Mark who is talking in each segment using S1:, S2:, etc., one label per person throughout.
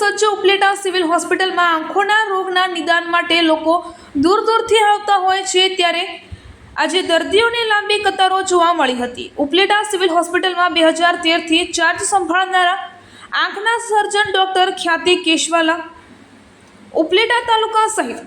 S1: Upleta civil હોસ્પિટલમાં આંખોના રોગના નિદાન માટે લોકો દૂર દૂરથી આવતા હોય છે ત્યારે આજે દર્દીઓની લાંબી કતારો જોવા મળી હતી. ઉપલેટા સિવિલ હોસ્પિટલમાં બે હજાર તેરથી ચાર્જ સંભાળનારા આંખના સર્જન ડૉક્ટર ખ્યાતિ કેશવાલા ઉપલેટા તાલુકા સહિત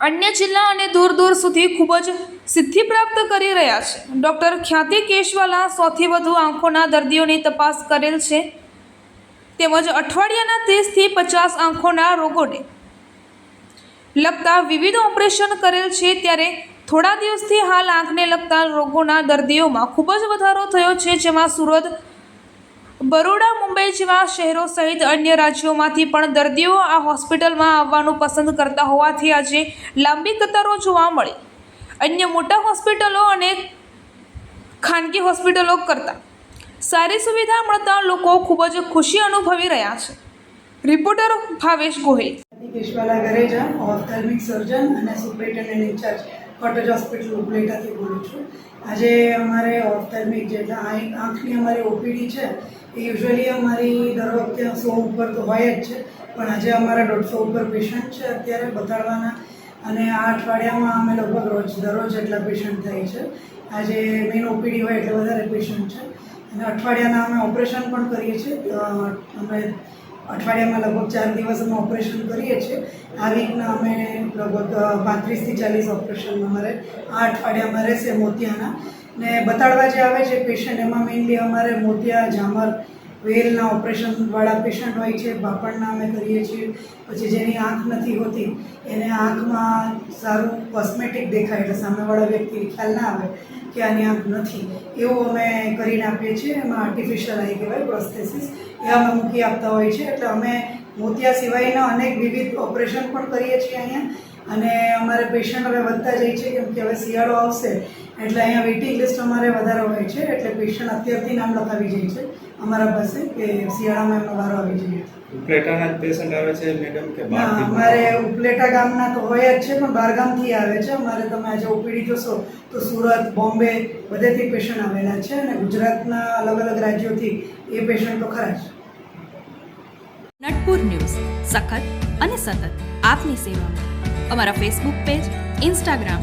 S1: અન્ય જિલ્લા અને દૂર દૂર સુધી ખૂબ જ સિદ્ધિ પ્રાપ્ત કરી રહ્યા છે. ડૉક્ટર ખ્યાતિ કેશવાલા સૌથી વધુ આંખોના દર્દીઓની તપાસ કરેલ છે. તેમજ અઠવાડિયાના ત્રીસથી પચાસ આંખોના રોગોને લગતા વિવિધ ઓપરેશન કરેલ છે ત્યારે થોડા દિવસથી હાલ આંખને લગતા રોગોના દર્દીઓમાં ખૂબ જ વધારો થયો છે, જેમાં સુરત, બરોડા, મુંબઈ જેવા શહેરો સહિત અન્ય રાજ્યોમાંથી પણ દર્દીઓ આ હોસ્પિટલમાં આવવાનું પસંદ કરતા હોવાથી આજે લાંબી કતારો જોવા મળી. અન્ય મોટા હોસ્પિટલો અને ખાનગી હોસ્પિટલો કરતાં સારી સુવિધા મળતા લોકો ખૂબ જ ખુશી અનુભવી રહ્યા છે. Reporter Bhavesh Gohil.
S2: Keshwala Gareja ophthalmic surgeon અને સુપરિન્ટેન્ડન્ટ ઇન્ચાર્જ કોટેજ હોસ્પિટલ ઉપલેટાથી બોલું છું. આજે અમારે ઓફથેલ્મિક જે આંખની અમારી ઓપીડી છે, એ યુઝ્યુઅલી અમારી દર વખતે સો ઉપર તો હોય જ છે, પણ આજે અમારા દોઢસો ઉપર પેશન્ટ છે અત્યારે બતાડવાના. અને આ અઠવાડિયામાં અમે લગભગ રોજ દરરોજ એટલા પેશન્ટ થાય છે. આજે મેઇન ઓપીડી હોય એટલે વધારે પેશન્ટ છે. અને અઠવાડિયાના અમે ઓપરેશન પણ કરીએ છીએ. અમે અઠવાડિયામાં લગભગ ચાર દિવસ અમે ઓપરેશન કરીએ છીએ. આ રીતના અમે લગભગ પાંત્રીસથી ચાલીસ ઓપરેશન અમારે, આ અઠવાડિયામાં રહેશે મોતિયાના. ને બતાડવા જે આવે છે પેશન્ટ એમાં મેઇનલી અમારે મોતિયા, ઝામર વેલના ઓપરેશનવાળા પેશન્ટ હોય છે, બાપણના અમે કરીએ છીએ. પછી જેની આંખ નથી હોતી, એને આંખમાં સારું કોસ્મેટિક દેખાય, એટલે સામેવાળા વ્યક્તિ ખ્યાલ ના આવે કે આની આંખ નથી. એવું અમે કરીને આપીએ છીએ, એમાં આર્ટિફિશિયલ આવી કહેવાય પ્રોસ્થેસિસ એ અમે મૂકી આપતા હોય છે, એટલે અમે મોતિયા સિવાયના અનેક વિવિધ ઓપરેશન પણ કરીએ છીએ અહીંયા. અને અમારે પેશન્ટ હવે વધતા જાય છે, કેમ કે હવે શિયાળો આવશે એટલે અહીંયા વેઇટિંગ લિસ્ટ અમારે વધારે હોય છે એટલે પેશન્ટ અત્યારથી નામ લખાવી જાય છે અમારા પાસે કે શિયાળામાં એમનો વારો આવી જાય.
S3: ઉપલેટાના જ પેશન્ટ આવે છે મેડમ કે બહારથી
S2: અમારે ઉપલેટા ગામના તો હોય જ છે પણ બહારગામથી આવે છે. અમારે તમે આજે ઓપીડી જોશો તો સુરત બોમ્બે બધેથી પેશન્ટ આવેલા છે અને ગુજરાતના અલગ અલગ રાજ્યોથી એ પેશન્ટ તો ખરા જ.
S4: નટપુર ન્યૂઝ સખત અને સતત આપની સેવામાં. અમારા ફેસબુક પેજ ઇન્સ્ટાગ્રામ